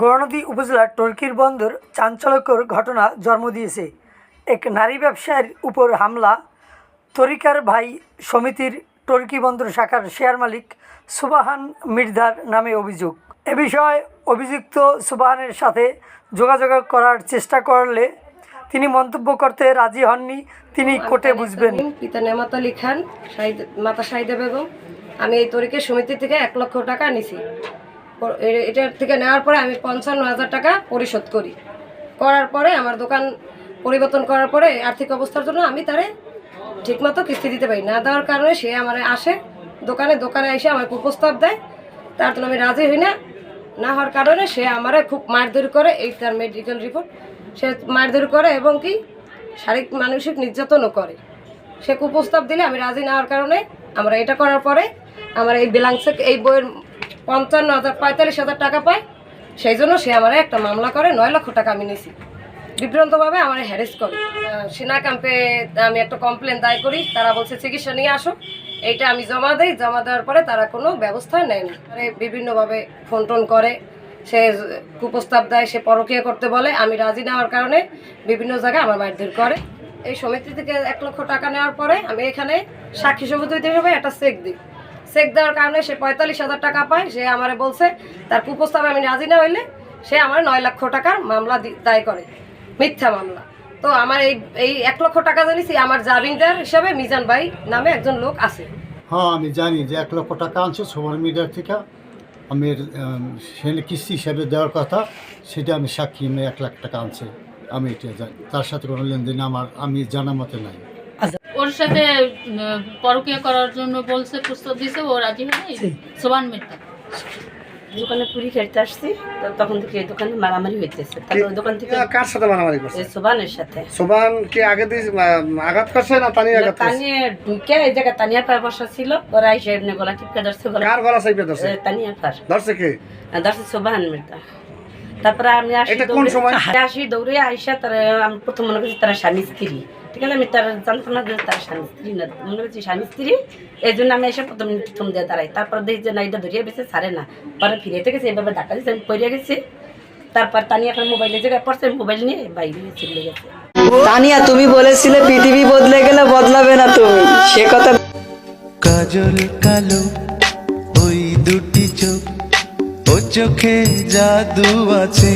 গৌরনদী উপজেলার টর্কির বন্দর চাঞ্চল্যকর ঘটনা জন্ম দিয়েছে। এক নারী ব্যবসায়ীর উপর হামলা। তরিকার ভাই সমিতির টর্কি বন্দর শাখার শেয়ার মালিক সুবাহান মির্ধার নামে অভিযোগ। এ বিষয়ে অভিযুক্ত সুবাহানের সাথে যোগাযোগ করার চেষ্টা করলে তিনি মন্তব্য করতে রাজি হননি। তিনি কোর্টে বুঝবেন। পিতা নেমাত আলী খান মাতা শাহিদা বেগম। আমি এই তরিকের সমিতি থেকে এক লক্ষ টাকা নিছি এটার থেকে নেওয়ার পরে আমি পঞ্চান্ন হাজার টাকা পরিশোধ করি। করার পরে আমার দোকান পরিবর্তন করার পরে আর্থিক অবস্থার জন্য আমি তারে ঠিকমতো কিস্তি দিতে পারি। না দেওয়ার কারণে সে আমার আসে দোকানে দোকানে এসে আমার প্রস্তাব দেয়। তার জন্য আমি রাজি হই না। না হওয়ার কারণে সে আমারে খুব মারধর করে, এই তার মেডিকেল রিপোর্ট সে মারধর করে এবং কি শারীরিক, মানসিক নির্যাতনও করে। সে কুপ্রস্তাব দিলে আমি রাজি না হওয়ার কারণে আমরা এটা করার পরে আমার এই ব্যালান্সে এই বইয়ের পঞ্চান্ন হাজার, পঁয়তাল্লিশ হাজার টাকা পায়। সেই জন্য সে আমার একটা মামলা করে, নয় লক্ষ টাকা আমি নিছি। বিভ্রান্তভাবে আমার হ্যারেস করে। সেনা ক্যাম্পে আমি একটা কমপ্লেন দায় করি। তারা বলছে, চিকিৎসা নিয়ে আসো। এইটা আমি জমা দেই। জমা দেওয়ার পরে তারা কোনো ব্যবস্থা নেয় না। বিভিন্নভাবে ফোন টোন করে। সে কুপ্রস্তাব দেয়, সে পরকীয়া করতে বলে। আমি রাজি না হওয়ার কারণে বিভিন্ন জায়গায় আমার মারধর করে। এই সমিতি থেকে এক লক্ষ টাকা নেওয়ার পরে আমি এখানে সাক্ষী সমিতি হিসেবে একটা চেক দিই। চেক দেওয়ার কারণে সে পঁয়তাল্লিশ হাজার টাকা পায়, সে আমারে বলছে, তার কুপ্রস্তাবে আমি রাজি না হইলে সে আমার নয় লক্ষ টাকার মামলা দায় করে, মিথ্যা মামলা। তো আমার এই এই এক লক্ষ টাকা জানিছি আমার জামিনদার হিসাবে মিজান ভাই নামে একজন লোক আছে। হ্যাঁ আমি জানি যে এক লক্ষ টাকা আনছে সোমার মিডিয়ার থেকে। আমি সেখানে কিস্তি হিসাবে দেওয়ার কথা, সেটা আমি সাক্ষী আমি এক লাখ টাকা আনছে। আমি এটা জানি, তার সাথে কোনো লেনদেন আমার, আমি জানা মতে নাই। ওর সাথে পরকীয়া করার জন্য বলছে প্রস্তাব দিছে ও রাজি হয়নি সোবান মির্জা। দোকানে পুরি খেতে আসছি তো তখন থেকে দোকানে মারামারি হইতেছে। তারপর দোকান থেকে কার সাথে মারামারি করছে? এই সোবানের সাথে। সোবান কি আগে দিয়ে আঘাত করছে না তানি আঘাত করছে? তানিয়ে ঢুকে এই জায়গায় তানিয়া পার বসা ছিল ওরা এসে এমনি গলা টিপকে ধরছে গলা কার গলা চাইপে ধরছে? তানিয়া পার ধরছে কে? ধরছে সোবাহান মির্জা। তারপরে আমি আসি কোন দৌড়ে- সময়? আসি দৌড়ে আইসা তারা আমি প্রথম মনে করছি তারা স্বামী স্ত্রী। ঠিক আছে? আমি তার জানতাম না যে তার স্বামী স্ত্রী না। মনে করছি স্বামী স্ত্রী এই জন্য আমি এসে প্রথম প্রথম দিয়ে দাঁড়াই। তারপর দেখি যে না এটা ধরিয়ে বেছে ছাড়ে না। পরে ফিরে থেকে এইভাবে ধাক্কা দিচ্ছে আমি পড়ে গেছি। তারপর তানি এখন মোবাইলের জায়গায় পড়ছে মোবাইল নিয়ে বাইরে চলে গেছে। তানিয়া তুমি বলেছিলে পৃথিবী বদলে গেলে বদলাবে না তুমি। সে কথা কাজল কালো ওই দুটি চোখ। চোখে জাদু আছে।